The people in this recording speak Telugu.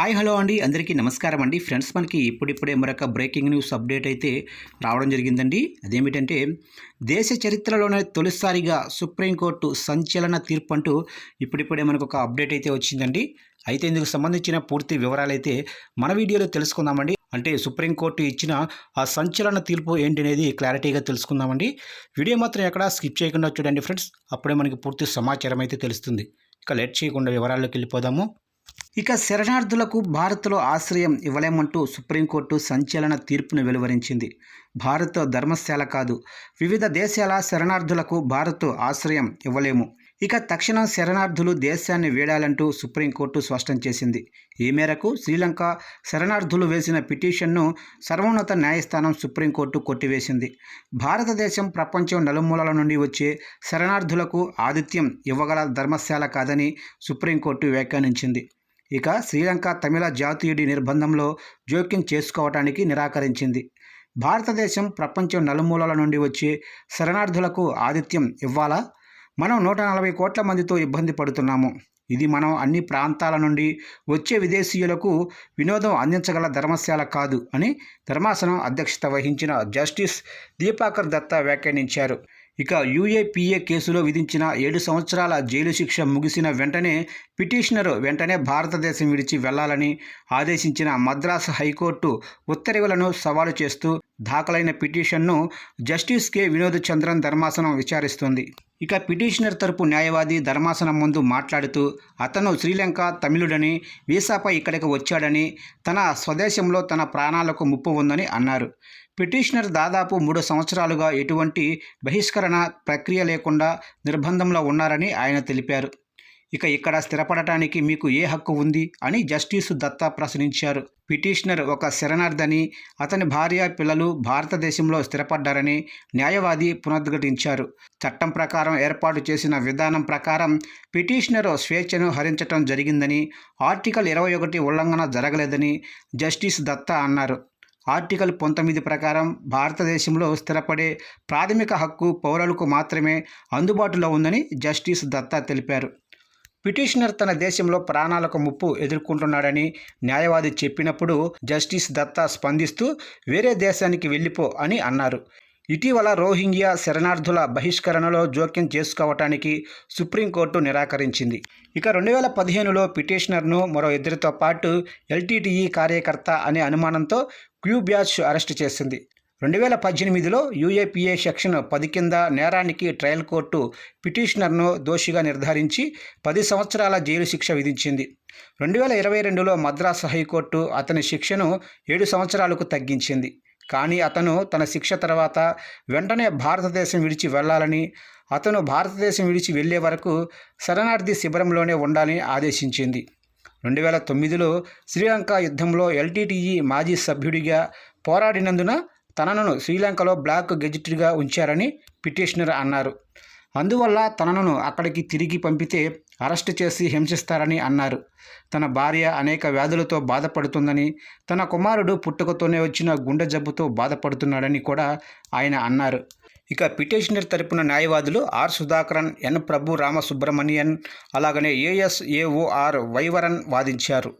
హాయ్ హలో అండి. అందరికీ నమస్కారం అండి. ఫ్రెండ్స్ మనకి ఇప్పుడిప్పుడే మరొక బ్రేకింగ్ న్యూస్ అప్డేట్ అయితే రావడం జరిగిందండి. అదేమిటంటే దేశ చరిత్రలోనే తొలిసారిగా సుప్రీంకోర్టు సంచలన తీర్పు అంటూ ఇప్పుడిప్పుడే మనకు ఒక అప్డేట్ అయితే వచ్చిందండి. అయితే ఇందుకు సంబంధించిన పూర్తి వివరాలు అయితే మన వీడియోలో తెలుసుకుందామండి. అంటే సుప్రీంకోర్టు ఇచ్చిన ఆ సంచలన తీర్పు ఏంటి అనేది క్లారిటీగా తెలుసుకుందామండి. వీడియో మాత్రం ఎక్కడ స్కిప్ చేయకుండా చూడండి ఫ్రెండ్స్. అప్పుడే మనకి పూర్తి సమాచారం అయితే తెలుస్తుంది. ఇక లేట్ చేయకుండా వివరాల్లోకి వెళ్ళిపోదాము. ఇక శరణార్థులకు భారత్లో ఆశ్రయం ఇవ్వలేమంటూ సుప్రీంకోర్టు సంచలన తీర్పును వెలువరించింది. భారత్ ధర్మశాల కాదు వివిధ దేశాల శరణార్థులకు భారత్ ఆశ్రయం ఇవ్వలేము. ఇక తక్షణం శరణార్థులు దేశాన్ని వీడాలంటూ సుప్రీంకోర్టు స్పష్టం చేసింది. ఈ మేరకు శ్రీలంక శరణార్థులు వేసిన పిటిషన్ను సర్వోన్నత న్యాయస్థానం సుప్రీంకోర్టు కొట్టివేసింది. భారతదేశం ప్రపంచం నలుమూలల నుండి వచ్చే శరణార్థులకు ఆతిథ్యం ఇవ్వగల ధర్మశాల కాదని సుప్రీంకోర్టు వ్యాఖ్యానించింది. ఇక శ్రీలంక తమిళ జాతీయుడి నిర్బంధంలో జోక్యం చేసుకోవటానికి నిరాకరించింది. భారతదేశం ప్రపంచం నలుమూలల నుండి వచ్చే శరణార్థులకు ఆతిథ్యం ఇవ్వాలా? మనం నూట నలభై కోట్ల మందితో ఇబ్బంది పడుతున్నాము. ఇది మనం అన్ని ప్రాంతాల నుండి వచ్చే విదేశీయులకు వినోదం అందించగల ధర్మశాల కాదు అని ధర్మాసనం అధ్యక్షత వహించిన జస్టిస్ దీపాకర్ దత్తా వ్యాఖ్యానించారు. ఇక యూఏపీఏ కేసులో విధించిన ఏడు సంవత్సరాల జైలు శిక్ష ముగిసిన వెంటనే పిటిషనర్ వెంటనే భారతదేశం విడిచి వెళ్ళాలని ఆదేశించిన మద్రాసు హైకోర్టు ఉత్తర్వులను సవాలు చేస్తూ దాఖలైన పిటిషన్ను జస్టిస్ కె వినోద్ చంద్రన్ ధర్మాసనం విచారిస్తుంది. ఇక పిటిషనర్ తరపు న్యాయవాది ధర్మాసనం ముందు మాట్లాడుతూ అతను శ్రీలంక తమిళుడని వీసాపై ఇక్కడికి వచ్చాడని తన స్వదేశంలో తన ప్రాణాలకు ముప్పు ఉందని అన్నారు. పిటిషనర్ దాదాపు మూడు సంవత్సరాలుగా ఎటువంటి బహిష్కరణ ప్రక్రియ లేకుండా నిర్బంధంలో ఉన్నారని ఆయన తెలిపారు. ఇక ఇక్కడ స్థిరపడటానికి మీకు ఏ హక్కు ఉంది అని జస్టిస్ దత్తా ప్రశ్నించారు. పిటిషనర్ ఒక శరణార్థని అతని భార్య పిల్లలు భారతదేశంలో స్థిరపడ్డారని న్యాయవాది పునరుద్ఘాటించారు. చట్టం ప్రకారం ఏర్పాటు చేసిన విధానం ప్రకారం పిటిషనర్ స్వేచ్ఛను హరించటం జరిగిందని ఆర్టికల్ ఇరవై ఒకటి ఉల్లంఘన జరగలేదని జస్టిస్ దత్తా అన్నారు. ఆర్టికల్ పంతొమ్మిది ప్రకారం భారతదేశంలో స్థిరపడే ప్రాథమిక హక్కు పౌరులకు మాత్రమే అందుబాటులో ఉందని జస్టిస్ దత్తా తెలిపారు. పిటిషనర్ తన దేశంలో ప్రాణాలకు ముప్పు ఎదుర్కొంటున్నాడని న్యాయవాది చెప్పినప్పుడు జస్టిస్ దత్తా స్పందిస్తూ వేరే దేశానికి వెళ్ళిపో అని అన్నారు. ఇటీవల రోహింగ్యా శరణార్థుల బహిష్కరణలో జోక్యం చేసుకోవటానికి సుప్రీంకోర్టు నిరాకరించింది. ఇక రెండు వేల పదిహేనులో పిటిషనర్ను మరో ఇద్దరితో పాటు ఎల్టీటీఈ కార్యకర్త అనే అనుమానంతో క్యూబ్యాచ్ అరెస్టు చేసింది. రెండు వేల పద్దెనిమిదిలో యూఏపీఏ సెక్షన్ పది కింద నేరానికి ట్రయల్ కోర్టు పిటిషనర్ను దోషిగా నిర్ధారించి పది సంవత్సరాల జైలు శిక్ష విధించింది. రెండు వేల ఇరవై రెండులో మద్రాసు హైకోర్టు అతని శిక్షను ఏడు సంవత్సరాలకు తగ్గించింది. కానీ అతను తన శిక్ష తర్వాత వెంటనే భారతదేశం విడిచి వెళ్ళాలని అతను భారతదేశం విడిచి వెళ్ళే వరకు శరణార్థి శిబిరంలోనే ఉండాలని ఆదేశించింది. రెండు వేల తొమ్మిదిలో శ్రీలంక యుద్ధంలో ఎల్టీటీఈ మాజీ సభ్యుడిగా పోరాడినందున తనను శ్రీలంకలో బ్లాక్ గెజిటెడ్గా ఉంచారని పిటిషనర్ అన్నారు. అందువల్ల తనను అక్కడికి తిరిగి పంపితే అరెస్ట్ చేసి హింసిస్తారని అన్నారు. తన భార్య అనేక వ్యాధులతో బాధపడుతుందని తన కుమారుడు పుట్టుకతోనే వచ్చిన గుండె జబ్బుతో బాధపడుతున్నాడని కూడా ఆయన అన్నారు. ఇక పిటిషనర్ తరపున న్యాయవాదులు ఆర్ సుధాకరన్ ఎన్ ప్రభు రామసుబ్రమణియన్ అలాగనే ఏఎస్ఏఓఆర్ వైవరన్ వాదించారు.